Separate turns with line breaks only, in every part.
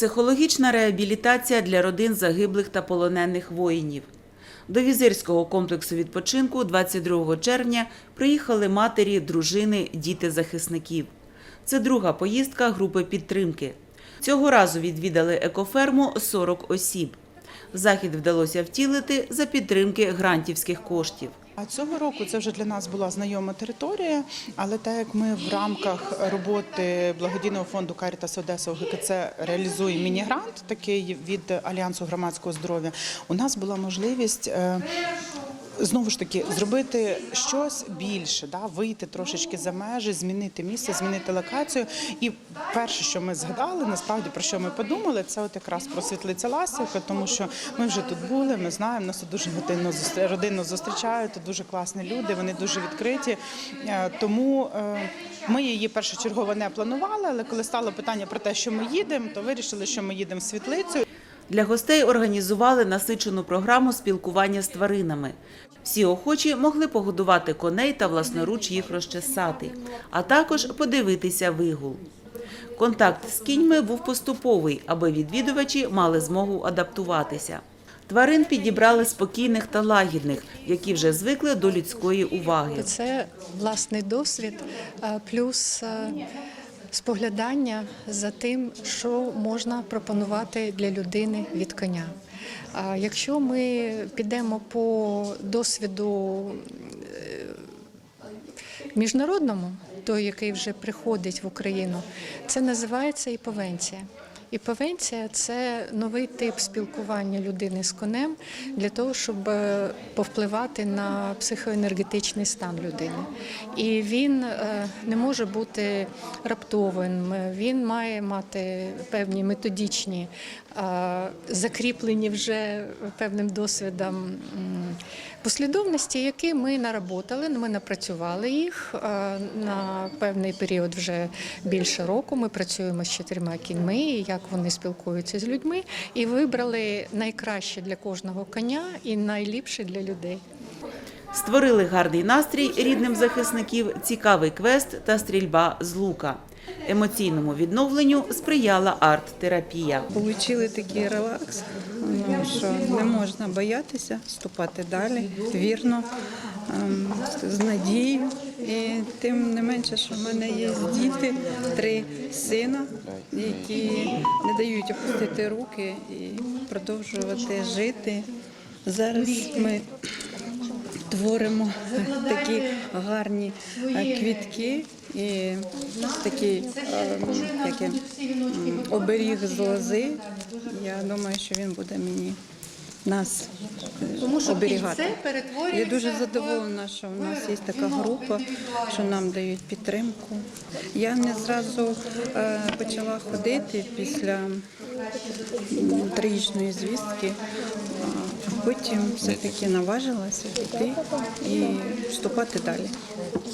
Психологічна реабілітація для родин загиблих та полонених воїнів. До візирського комплексу відпочинку 22 червня приїхали матері, дружини, діти захисників. Це друга поїздка групи підтримки. Цього разу відвідали екоферму 40 осіб. Захід вдалося втілити за підтримки грантівських коштів.
Цього року це вже для нас була знайома територія, але так як ми в рамках роботи благодійного фонду Карітас Одеса ОГКЦ реалізуємо міні-грант, такий від Альянсу громадського здоров'я, у нас була можливість. Знову ж таки, зробити щось більше, да, вийти трошечки за межі, змінити місце, змінити локацію. І перше, що ми згадали, насправді про що ми подумали, це от якраз про світлиця Ласівка, тому що ми вже тут були, ми знаємо, нас тут дуже родинно зустр- родинно зустрічають, тут дуже класні люди, вони дуже відкриті. Е, Тому е, ми її першочергово не планували, але коли стало питання про те, що ми їдемо, то вирішили, що ми їдемо в світлицю.
Для гостей організували насичену програму спілкування з тваринами. Всі охочі могли погодувати коней та власноруч їх розчесати, а також подивитися вигул. Контакт з кіньми був поступовий, аби відвідувачі мали змогу адаптуватися. Тварин підібрали спокійних та лагідних, які вже звикли до людської уваги.
Це власний досвід, плюс споглядання за тим, що можна пропонувати для людини від коня. Якщо ми підемо по досвіду е, міжнародному, той, який вже приходить в Україну, це називається іповенція. Іповенція це новий тип спілкування людини з конем для того, щоб е, повпливати на психоенергетичний стан людини. І він е, не може бути раптовим, він має мати певні методичні, е, закріплені вже певним досвідом послідовності, які ми наработали, ми напрацювали їх е, на певний період вже більше року. Ми працюємо з чотирма кіньми, як вони спілкуються з людьми, і вибрали найкраще для кожного коня і найліпше для людей.
Створили гарний настрій рідним захисників, цікавий квест та стрільба з лука. Емоційному відновленню сприяла арт-терапія.
Получили такий релакс, ну, що не можна боятися вступати далі, вірно, ем, з надією. І тим не менше, що в мене є діти, три сина, які не дають опустити руки і продовжувати жити. Зараз ми творимо такі гарні е, квітки і такий е, як оберіг з лози. Я думаю, що він буде мені нас е, оберігати. Я дуже задоволена, що в нас є така група, що нам дають підтримку. Я не зразу е, почала ходити після трагічної звістки. Потім все-таки наважилася піти і вступати далі.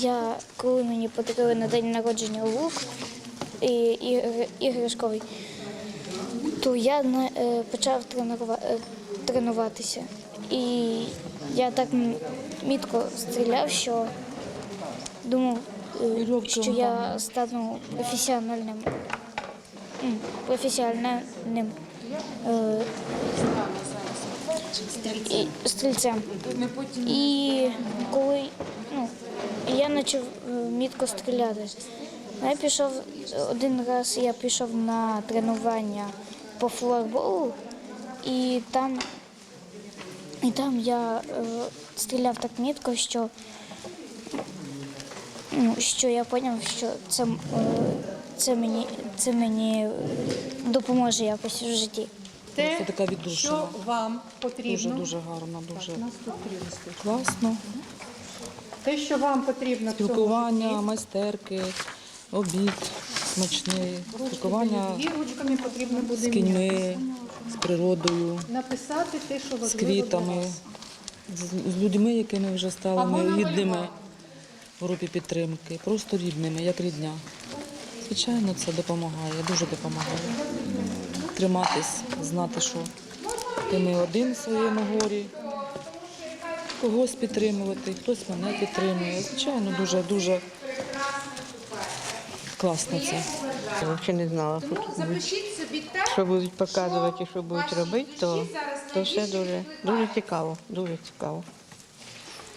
Я, коли мені подарили на день народження лук і, іграшковий, то я е, почав е, тренуватися. І я так мітко стріляв, що думав, е, що я стану професіональним, професіональним і стрільцем. І коли ну, я почав е, мітко стріляти, я пішов один раз, я пішов на тренування по флорболу, і там, і там я е, стріляв так мітко, що, ну, що я зрозумів, що це, е, це, мені, це мені допоможе якось в житті.
Це
така віддушина.
що вам потрібно.
Дуже дуже гарно, дуже
Нас тут прізвисько.
класно.
Те, що вам потрібно в цьому
Спілкування,
житті.
майстерки, обід смачний, спілкування
дві, ручками потрібно буде
з кіньми, з природою,
написати те, що
з
для
квітами,
вас.
з, з людьми, якими вже стали
Або
ми рідними
намалювати.
в групі підтримки, просто рідними, як рідня. Звичайно, це допомагає, дуже допомагає. Триматись, знати, що ти не один в своєму горі, когось підтримувати, хтось мене підтримує. Звичайно, дуже дуже класно це.
Я взагалі не знала, що тут будуть, що будуть показувати і що будуть робити, то, то все дуже, дуже цікаво, дуже цікаво.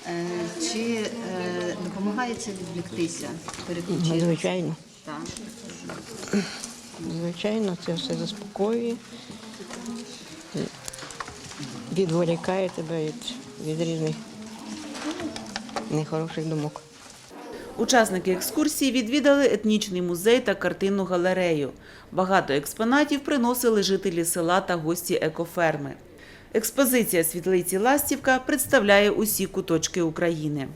Е, Чи е, допомагає це відвліктися,
Ну,
переключитися?
Звичайно,
Так.
Звичайно, це все заспокоює, відволікає тебе від, від різних нехороших думок.
Учасники екскурсії відвідали етнічний музей та картинну галерею. Багато експонатів приносили жителі села та гості екоферми. Експозиція світлиці Ластівка представляє усі куточки України.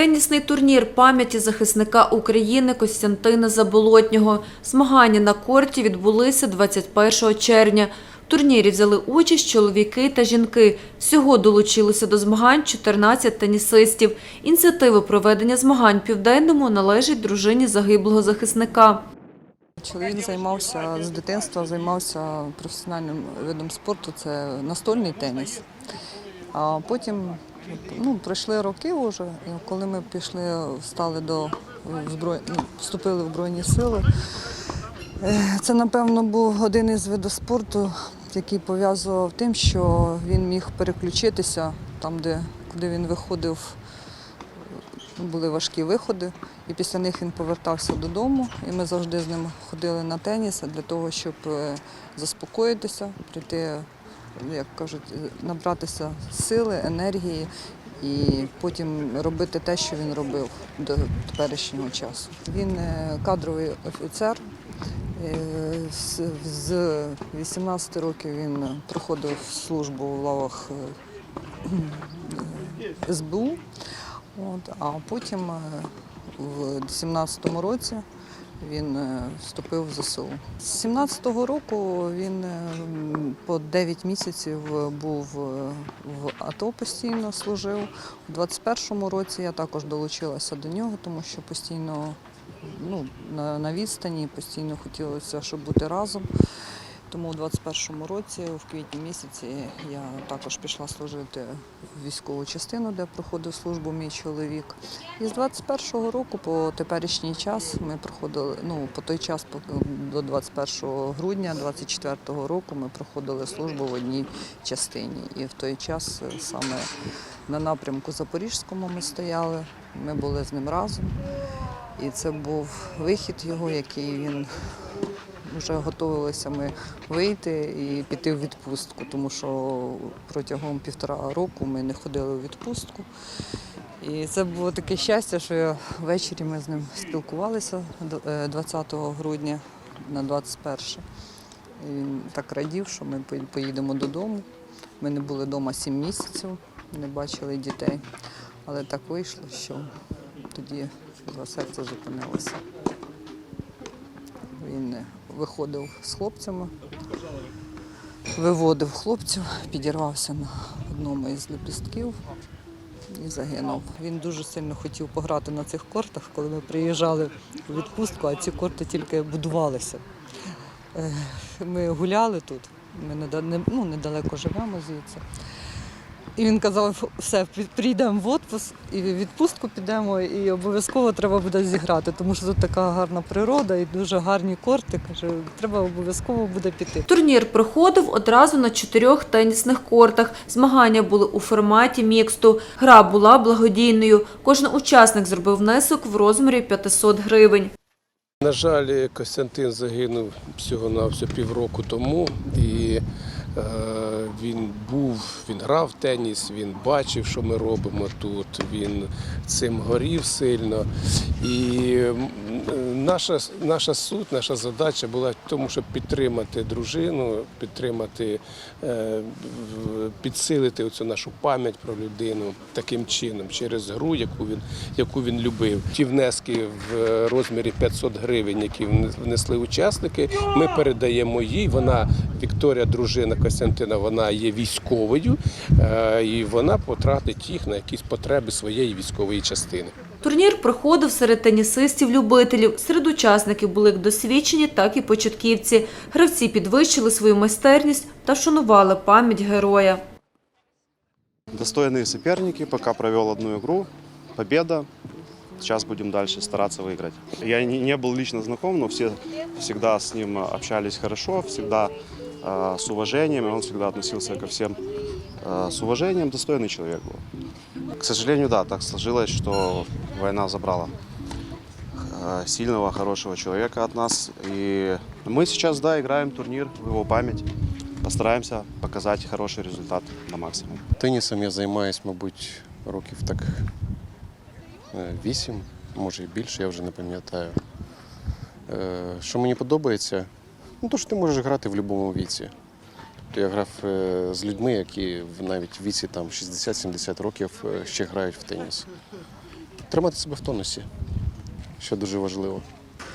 Тенісний турнір пам'яті захисника України Костянтина Заболотнього. Змагання на корті відбулися 21 червня. В турнірі взяли участь чоловіки та жінки. Всього долучилося до змагань 14 тенісистів. Ініціатива проведення змагань південному належить дружині загиблого захисника.
Чоловік займався з дитинства, займався професіональним видом спорту, це настольний теніс. А потім ну, пройшли роки вже, і коли ми пішли, стали до зброй... ну, вступили в Збройні сили. е, Це, напевно, був один із видів спорту, який пов'язував тим, що він міг переключитися там, де куди він виходив, були важкі виходи, і після них він повертався додому. І ми завжди з ним ходили на теніс для того, щоб е, заспокоїтися, прийти, як кажуть, е, набратися сили, енергії і потім робити те, що він робив до теперішнього часу. Він е, кадровий офіцер. Е, з- З 18 років він проходив службу в лавах СБУ. А потім в 17-му році він е, вступив в ЗСУ. З 17-го року він е, по 9 місяців був е, в АТО постійно служив. У 21-му році я також долучилася до нього, тому що постійно ну, на відстані, постійно хотілося, щоб бути разом. Тому у 21-му році, в квітні місяці, я також пішла служити в військову частину, де проходив службу мій чоловік. І з 21-го року по теперішній час ми проходили, ну по той час до 21 грудня 24-го року ми проходили службу в одній частині. І в той час е, саме на напрямку Запорізькому ми стояли, ми були з ним разом. І це був вихід його, який він вже готувалися ми вийти і піти в відпустку, тому що протягом півтора року ми не ходили у відпустку. І це було таке щастя, що ввечері ми з ним спілкувалися е, 20 грудня на 21. І він так радів, що ми поїдемо додому. Ми не були вдома 7 місяців, не бачили дітей. Але так вийшло, що тоді його серце зупинилося. Він виходив з хлопцями, виводив хлопців, підірвався на одному із лепістків і загинув. Він дуже сильно хотів пограти на цих кортах, коли ми приїжджали у відпустку, а ці корти тільки будувалися. Е, Ми гуляли тут, ми ну, недалеко живемо звідси. І він казав, все, прийдемо в відпуск і в відпустку підемо, і обов'язково треба буде зіграти, тому що тут така гарна природа і дуже гарні корти. Каже, треба обов'язково буде піти.
Турнір проходив одразу на чотирьох тенісних кортах. Змагання були у форматі міксту. Гра була благодійною. Кожен учасник зробив внесок в розмірі 500 гривень.
На жаль, Костянтин загинув всього на все півроку тому, і він був, він грав теніс, він бачив, що ми робимо тут. Він цим горів сильно. І наша, наша суть, наша задача була в тому, щоб підтримати дружину, підтримати, е, підсилити оцю нашу пам'ять про людину таким чином, через гру, яку він, яку він любив. Ті внески в розмірі 500 гривень, які внесли учасники, ми передаємо їй. Вона Вікторія, дружина Костянтина, вона є військовою, е, і вона потратить їх на якісь потреби своєї військової частини.
Турнір проходив серед тенісистів-любителів. Серед учасників були як досвідчені, так і початківці. Гравці підвищили свою майстерність та вшанували пам'ять героя.
Достойные соперники, пока провел одну игру, победа. сейчас будем дальше стараться выиграть. Я не, не был лично знаком, но все всегда с ним общались хорошо, всегда э, с уважением, и он всегда относился ко всем э, с уважением, достойный человек был. К сожалению, да, так сложилось, что война забрала э, сильного, хорошего человека от нас. И мы сейчас, да, играем турнир в его память. Постараемся показати хороший результат на максимум.
Тенісом я займаюся, мабуть, років так е, вісім, може і більше, я вже не пам'ятаю. Е, Що мені подобається? Ну, то, що ти можеш грати в будь-якому віці. Тобто я грав е, з людьми, які навіть в віці там, 60-70 років ще грають в теніс. Тримати себе в тонусі, що дуже важливо.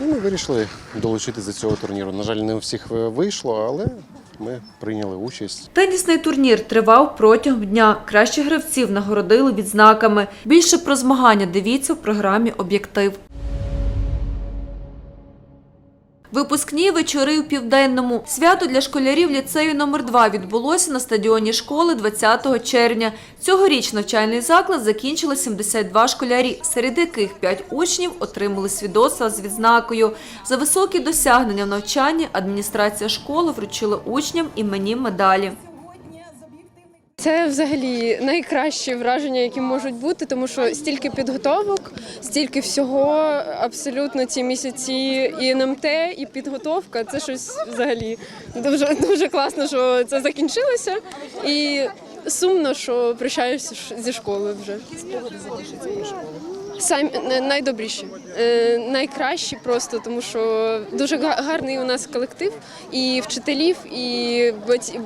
І ми вирішили долучитися до цього турніру. На жаль, не у всіх вийшло, але ми прийняли участь.
Тенісний турнір тривав протягом дня. Кращих гравців нагородили відзнаками. Більше про змагання дивіться в програмі Об'єктив. Випускні вечори у південному. Свято для школярів ліцею номер 2 відбулося на стадіоні школи 20 червня. Цьогоріч навчальний заклад закінчили 72 школярі, серед яких 5 учнів отримали свідоцтва з відзнакою. За високі досягнення в навчанні адміністрація школи вручила учням імені медалі.
Це взагалі найкращі враження, які можуть бути, тому що стільки підготовок, стільки всього, абсолютно ці місяці і НМТ, і підготовка. Це щось взагалі дуже дуже класно, що це закінчилося. І сумно, що прощаюся зі школи вже. Самі найдобріші, е, найкращі просто, тому що дуже гарний у нас колектив, і вчителів, і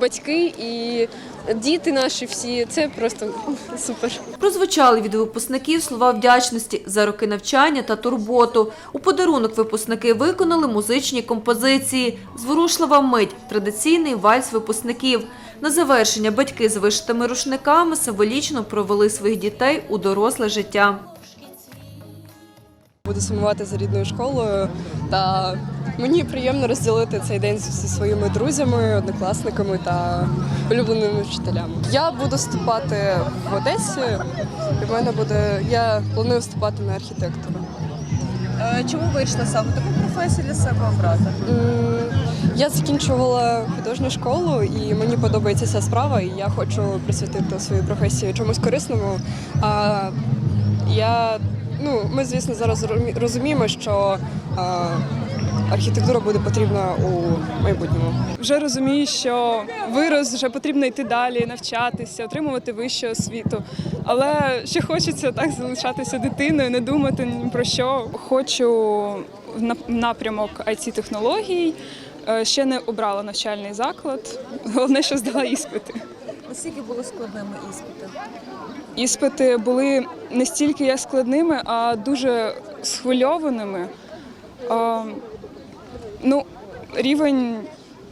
батьки, і діти наші всі. Це просто супер.
Прозвучали від випускників слова вдячності за роки навчання та турботу. У подарунок випускники виконали музичні композиції. Зворушлива мить традиційний вальс випускників. На завершення батьки з вишитими рушниками символічно провели своїх дітей у доросле життя.
Буду сумувати за рідною школою, та мені приємно розділити цей день зі своїми друзями, однокласниками та улюбленими вчителями. Я буду вступати в Одесі. І в мене буде. Я планую вступати на архітектуру.
Чому вийшла саме таку професію для себе обрати?
Я закінчувала художню школу, і мені подобається ця справа, і я хочу присвятити свою професію чомусь корисному. А я, ну, ми, звісно, зараз розуміємо, що а, архітектура буде потрібна у майбутньому.
Вже розумію, що вирос, вже потрібно йти далі, навчатися, отримувати вищу освіту. Але ще хочеться так залишатися дитиною, не думати ні про що. Хочу в напрямок it технологій. Е, Ще не обрала навчальний заклад. Головне, що здала іспити.
Наскільки було складними іспити?
Іспити були не стільки як складними, а дуже схвильованими. А, ну, рівень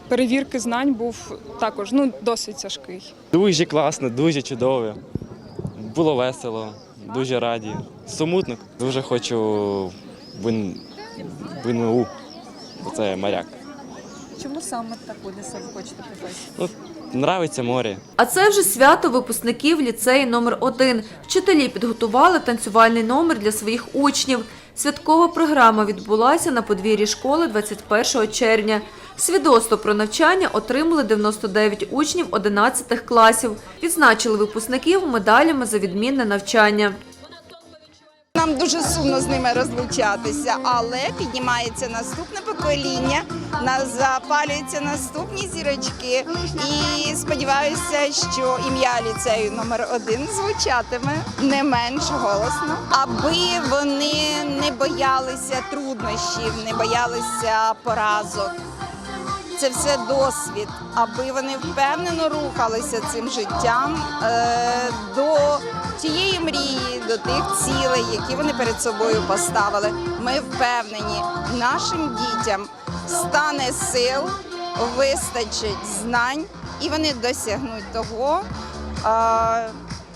перевірки знань був також ну, досить тяжкий.
Дуже класно, дуже чудово. Було весело, дуже раді. Сумутно. Дуже хочу в це моряк.
Чому саме таку для себе хочете професію?
Нравиться море.
А це вже свято випускників ліцею номер 1 Вчителі підготували танцювальний номер для своїх учнів. Святкова програма відбулася на подвір'ї школи 21 червня. Свідоцтво про навчання отримали 99 учнів 11 класів. Відзначили випускників медалями за відмінне навчання.
Нам дуже сумно з ними розлучатися, але піднімається наступне покоління, на- запалюються наступні зірочки. І сподіваюся, що ім'я ліцею номер один звучатиме не менш голосно, аби вони не боялися труднощів, не боялися поразок. Це все досвід, аби вони впевнено рухалися цим життям е, до тієї мрії, до тих цілей, які вони перед собою поставили. Ми впевнені, нашим дітям стане сил, вистачить знань, і вони досягнуть того,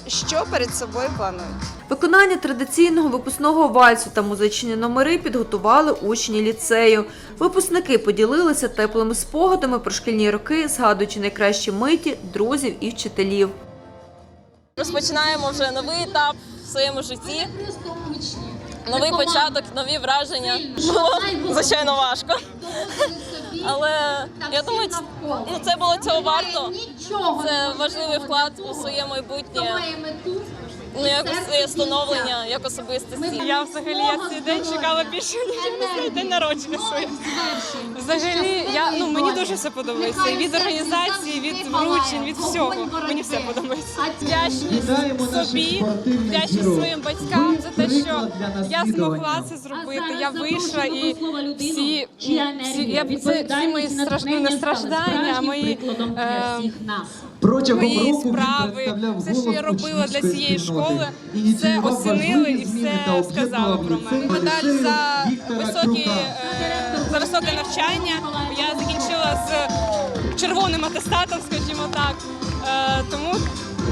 що перед собою планують.
Виконання традиційного випускного вальсу та музичні номери підготували учні ліцею. Випускники поділилися теплими спогадами про шкільні роки, згадуючи найкращі миті, друзів і вчителів.
Розпочинаємо вже новий етап в
своєму житті. Новий початок, нові враження. Було, звичайно, важко. Але я думаю, ну, це було цього варто. Це важливий вклад у своє майбутнє. Ну, якось своє становлення, як особистості.
Я взагалі я цей день чекала більше ніж я не знаю, день народження своє. Взагалі, я ну мені дуже все подобається. І від організації, від вручень, від всього. Мені все подобається. Вдячність собі, вдячність своїм батькам за те, що я змогла це зробити. Я вийшла і всі, всі, я, це, всі мої страшні не страждання, а мої е, мої справи, все, що я робила для цієї школи, все оцінили і все сказали про мене. Медаль за високі е, за високе навчання. Я закінчила з червоним атестатом, скажімо так. Е, Тому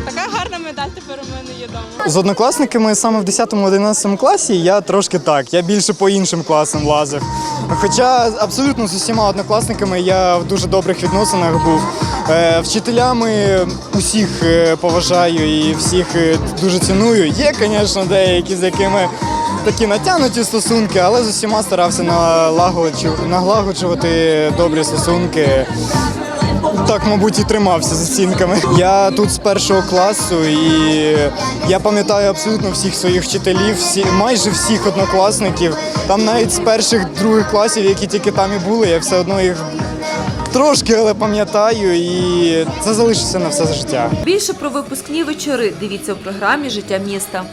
така гарна медаль тепер у мене є вдома.
З однокласниками саме в 10-11 класі я трошки так, я більше по іншим класам лазив. Хоча абсолютно з усіма однокласниками я в дуже добрих відносинах був. Е, Вчителями усіх е, поважаю і всіх е, дуже ціную. Є, звісно, деякі, з якими такі натягнуті стосунки, але з усіма старався налагоджу- налагоджувати добрі стосунки. Так, мабуть, і тримався з оцінками. Я тут з першого класу і я пам'ятаю абсолютно всіх своїх вчителів, всі, майже всіх однокласників. Там навіть з перших других класів, які тільки там і були, я все одно їх трошки, але пам'ятаю, і це залишиться на все життя.
Більше про випускні вечори дивіться у програмі Життя міста.